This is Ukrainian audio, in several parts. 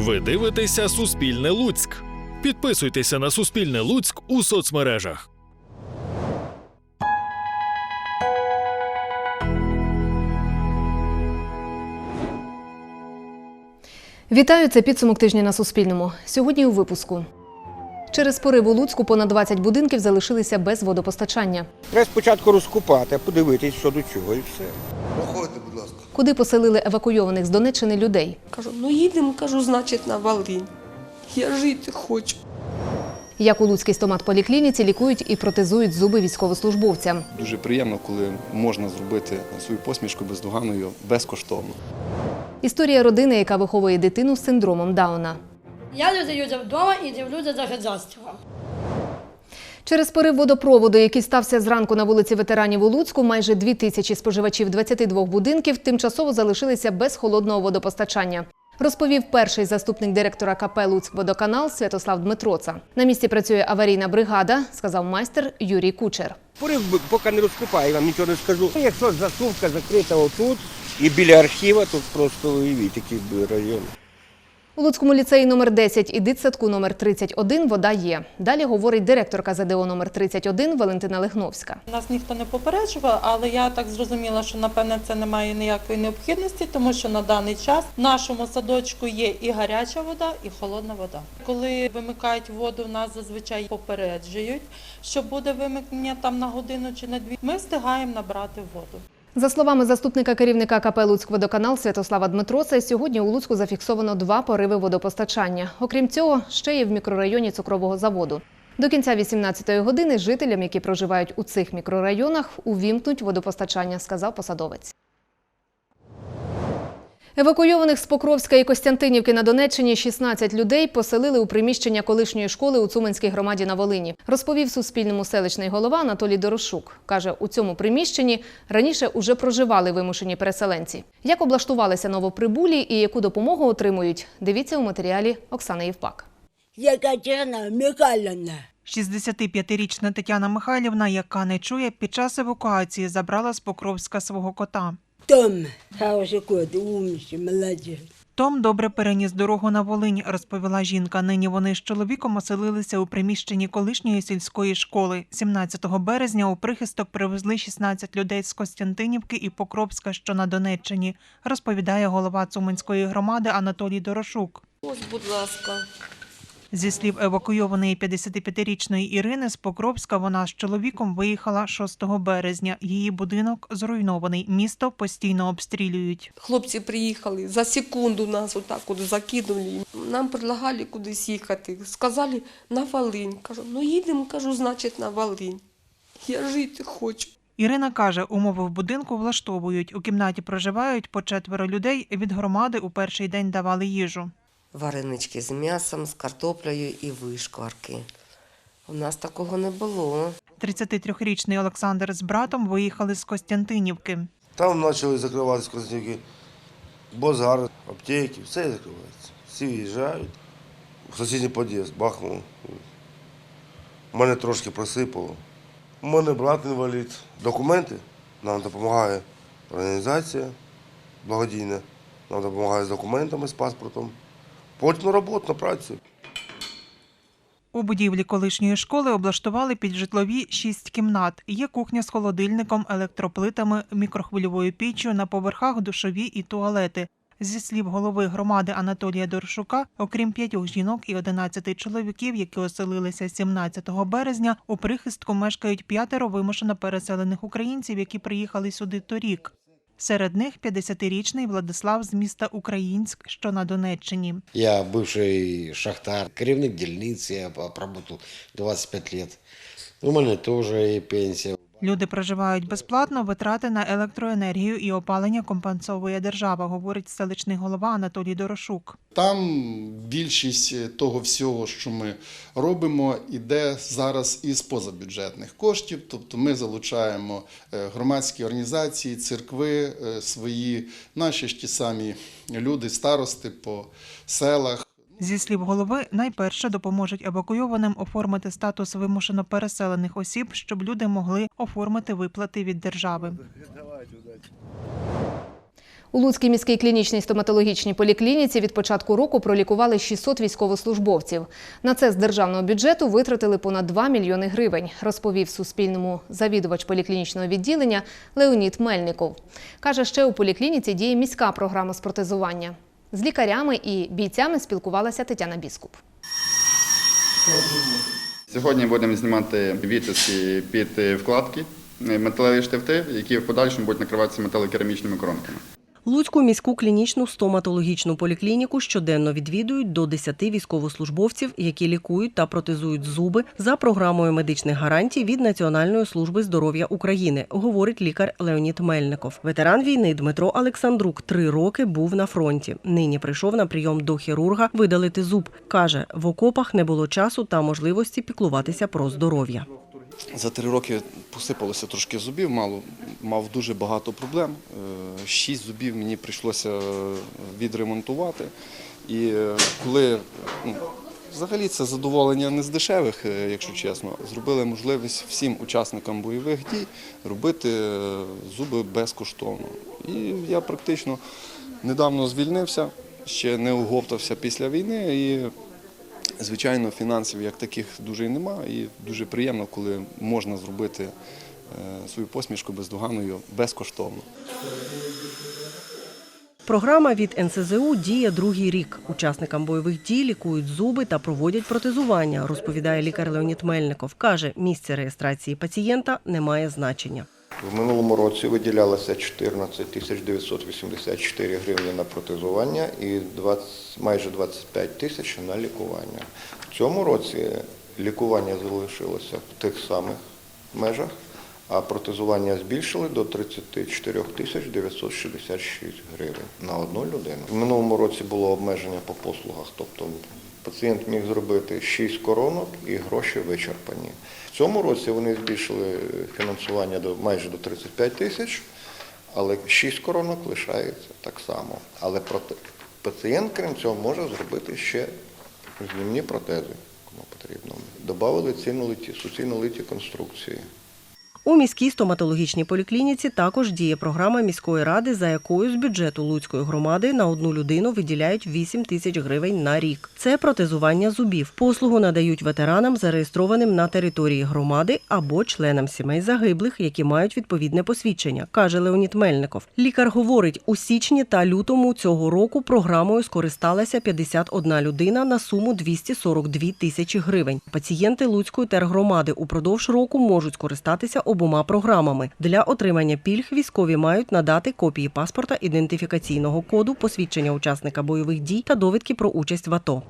Ви дивитеся Суспільне Луцьк. Підписуйтеся на Суспільне Луцьк у соцмережах. Вітаю, це підсумок тижня на Суспільному. Сьогодні у випуску. Через порив у Луцьку понад 20 будинків залишилися без водопостачання. Треба спочатку розкупати, подивитись, що до чого, і все. Куди поселили евакуйованих з Донеччини людей? Кажу, ну їдемо, кажу, значить, на Волинь. Я жити хочу. Як у Луцькій стомат-поліклініці лікують і протезують зуби військовослужбовцям. Дуже приємно, коли можна зробити свою посмішку бездоганною безкоштовно. Історія родини, яка виховує дитину з синдромом Дауна. Я додаю вдома і дивлюся за гаджатством. Через порив водопроводу, який стався зранку на вулиці ветеранів у Луцьку, майже дві тисячі споживачів 22 будинків тимчасово залишилися без холодного водопостачання. Розповів перший заступник директора КП «Луцькводоканал» Святослав Дмитроца. На місці працює аварійна бригада, сказав майстер Юрій Кучер. Порив, поки не розкупаю, вам нічого не скажу. Якщо засувка закрита отут і біля архіва, то просто уявіть, який район. У Луцькому ліцеї номер 10 і дитсадку номер 31 вода є. Далі говорить директорка ЗДО номер 31 Валентина Легновська. Нас ніхто не попереджував, але я так зрозуміла, що напевне це не має ніякої необхідності, тому що на даний час в нашому садочку є і гаряча вода, і холодна вода. Коли вимикають воду, нас зазвичай попереджують, що буде вимикнення там на годину чи на дві. Ми встигаємо набрати воду. За словами заступника керівника КП «Луцькводоканал» Святослава Дмитроса, сьогодні у Луцьку зафіксовано два пориви водопостачання. Окрім цього, ще є в мікрорайоні цукрового заводу. До кінця 18-ї години жителям, які проживають у цих мікрорайонах, увімкнуть водопостачання, сказав посадовець. Евакуйованих з Покровська і Костянтинівки на Донеччині 16 людей поселили у приміщення колишньої школи у Цуманській громаді на Волині. Розповів Суспільному селищний голова Анатолій Дорошук. Каже, у цьому приміщенні раніше уже проживали вимушені переселенці. Як облаштувалися новоприбулі і яку допомогу отримують, дивіться у матеріалі Оксани Євпак. Екатерина Михайловна. 65-річна Тетяна Михайлівна, яка не чує, під час евакуації забрала з Покровська свого кота. Том, хороший кот, молодець. Том добре переніс дорогу на Волинь, розповіла жінка. Нині вони з чоловіком оселилися у приміщенні колишньої сільської школи. 17 березня у прихисток привезли 16 людей з Костянтинівки і Покровська, що на Донеччині, розповідає голова Цуманської громади Анатолій Дорошук. Ось, будь ласка. Зі слів евакуйованої 55-річної Ірини з Покровська, вона з чоловіком виїхала 6 березня. Її будинок зруйнований. Місто постійно обстрілюють. Хлопці приїхали, за секунду нас отак от закинули. Нам предлагали кудись їхати. Сказали на Волинь. Кажу, ну їдемо, кажу, значить, на Волинь. Я жити хочу. Ірина каже, умови в будинку влаштовують. У кімнаті проживають по четверо людей. Від громади у перший день давали їжу. Варенички з м'ясом, з картоплею і вишкварки. У нас такого не було. 33-річний Олександр з братом виїхали з Костянтинівки. Там почали закриватися костюмки, базар, аптеки, все закривається. Всі виїжджають. В сусідній під'їзд бахнуло. Мене трошки просипало. У мене брат інвалід. Документи нам допомагає організація благодійна. Нам допомагає з документами, з паспортом. Потім на роботу, на працю. У будівлі колишньої школи облаштували під житлові шість кімнат. Є кухня з холодильником, електроплитами, мікрохвильовою піччю, на поверхах душові і туалети. Зі слів голови громади Анатолія Доршука, окрім п'ятьох жінок і 11 чоловіків, які оселилися 17 березня, у прихистку мешкають п'ятеро вимушено переселених українців, які приїхали сюди торік. Серед них 50-річний Владислав з міста Українськ, що на Донеччині. Я бивший шахтар, керівник дільниці, я проработал 25 років. У мене теж є пенсія. Люди проживають безплатно, витрати на електроенергію і опалення компенсовує держава, говорить селищний голова Анатолій Дорошук. Там більшість того всього, що ми робимо, іде зараз із позабюджетних коштів. Тобто ми залучаємо е, громадські організації, церкви е, свої, наші ж ті самі люди, старости по селах. Зі слів голови, найперше допоможуть евакуйованим оформити статус вимушено переселених осіб, щоб люди могли оформити виплати від держави. У Луцькій міській клінічній стоматологічній поліклініці від початку року пролікували 600 військовослужбовців. На це з державного бюджету витратили понад 2 мільйони гривень, розповів Суспільному завідувач поліклінічного відділення Леонід Мельников. Каже, ще у поліклініці діє міська програма з протезування. З лікарями і бійцями спілкувалася Тетяна Біскуп. Сьогодні будемо знімати відтиски під вкладки, металеві штифти, які в подальшому будуть накриватися металокерамічними коронками. Луцьку міську клінічну стоматологічну поліклініку щоденно відвідують до 10 військовослужбовців, які лікують та протезують зуби за програмою медичних гарантій від Національної служби здоров'я України, говорить лікар Леонід Мельников. Ветеран війни Дмитро Олександрук три роки був на фронті. Нині прийшов на прийом до хірурга видалити зуб. каже, в окопах не було часу та можливості піклуватися про здоров'я. За три роки посипалося трошки зубів, мало, мав дуже багато проблем. Е, Шість зубів мені прийшлося е, відремонтувати. І е, коли ну, взагалі це задоволення не з дешевих, якщо чесно, зробили можливість всім учасникам бойових дій робити зуби безкоштовно. І я практично недавно звільнився, ще не оговтався після війни. І Звичайно, фінансів як таких дуже і нема, і дуже приємно, коли можна зробити е, свою посмішку бездоганною безкоштовно. Програма від НСЗУ діє другий рік. Учасникам бойових дій лікують зуби та проводять протезування, розповідає лікар Леонід Мельников. Каже, місце реєстрації пацієнта не має значення. В минулому році виділялося 14 тисяч 984 гривні на протезування і 20, майже 25 тисяч на лікування. В цьому році лікування залишилося в тих самих межах, а протезування збільшили до 34 тисяч 966 гривень на одну людину. В минулому році було обмеження по послугах, тобто пацієнт міг зробити 6 коронок і гроші вичерпані. В цьому році вони збільшили фінансування до майже до 35 тисяч, але 6 коронок лишається так само. Але пацієнт, крім цього, може зробити ще знімні протези, кому потрібно. Добавили цінолиті, суцільнолиті конструкції. У міській стоматологічній поліклініці також діє програма міської ради, за якою з бюджету Луцької громади на одну людину виділяють 8 тисяч гривень на рік. Це протезування зубів. Послугу надають ветеранам, зареєстрованим на території громади або членам сімей загиблих, які мають відповідне посвідчення, каже Леонід Мельников. Лікар говорить, у січні та лютому цього року програмою скористалася 51 людина на суму 242 тисячі гривень. Пацієнти Луцької тергромади упродовж року можуть скористатися обома програмами. Для отримання пільг військові мають надати копії паспорта, ідентифікаційного коду, посвідчення учасника бойових дій та довідки про участь в АТО.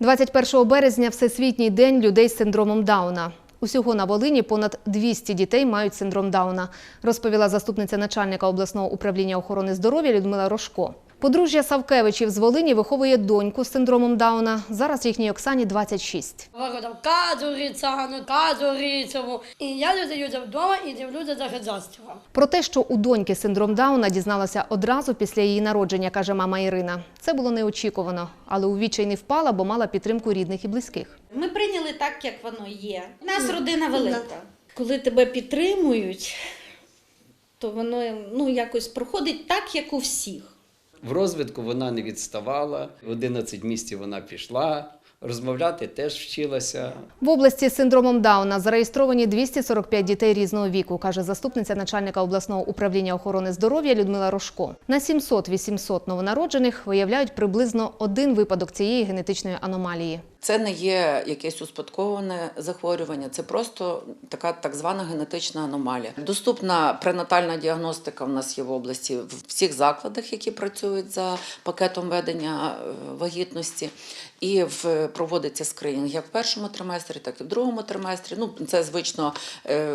21 березня Всесвітній день людей з синдромом Дауна. Усього на Волині понад 200 дітей мають синдром Дауна, розповіла заступниця начальника обласного управління охорони здоров'я Людмила Рожко. Подружжя Савкевичів з Волині виховує доньку з синдромом Дауна. Зараз їхній Оксані 26. Говорив Катю Ріцану, Катю І я дивлюся вдома і дивлюся за хазяйством. Про те, що у доньки синдром Дауна дізналася одразу після її народження, каже мама Ірина. Це було неочікувано, але у відчай не впала, бо мала підтримку рідних і близьких. Ми прийняли так, як воно є. У нас родина велика. Коли тебе підтримують, то воно ну, якось проходить так, як у всіх. В розвитку вона не відставала. В 11 місяців вона пішла. Розмовляти теж вчилася. В області з синдромом Дауна зареєстровані 245 дітей різного віку, каже заступниця начальника обласного управління охорони здоров'я Людмила Рожко. На 700-800 новонароджених виявляють приблизно один випадок цієї генетичної аномалії. Це не є якесь успадковане захворювання, це просто така так звана генетична аномалія. Доступна пренатальна діагностика в нас є в області в всіх закладах, які працюють за пакетом ведення е, вагітності, і в проводиться скринінг як в першому триместрі, так і в другому триместрі. Ну це звично е,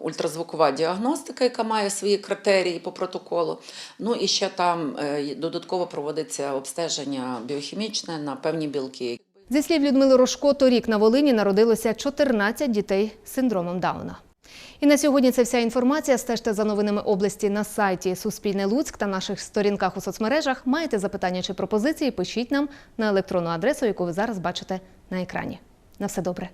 ультразвукова діагностика, яка має свої критерії по протоколу. Ну і ще там е, додатково проводиться обстеження біохімічне на певні білки. Зі слів Людмили Рожко, торік на Волині народилося 14 дітей з синдромом Дауна. І на сьогодні це вся інформація. Стежте за новинами області на сайті Суспільне Луцьк та наших сторінках у соцмережах. Маєте запитання чи пропозиції? Пишіть нам на електронну адресу, яку ви зараз бачите на екрані. На все добре.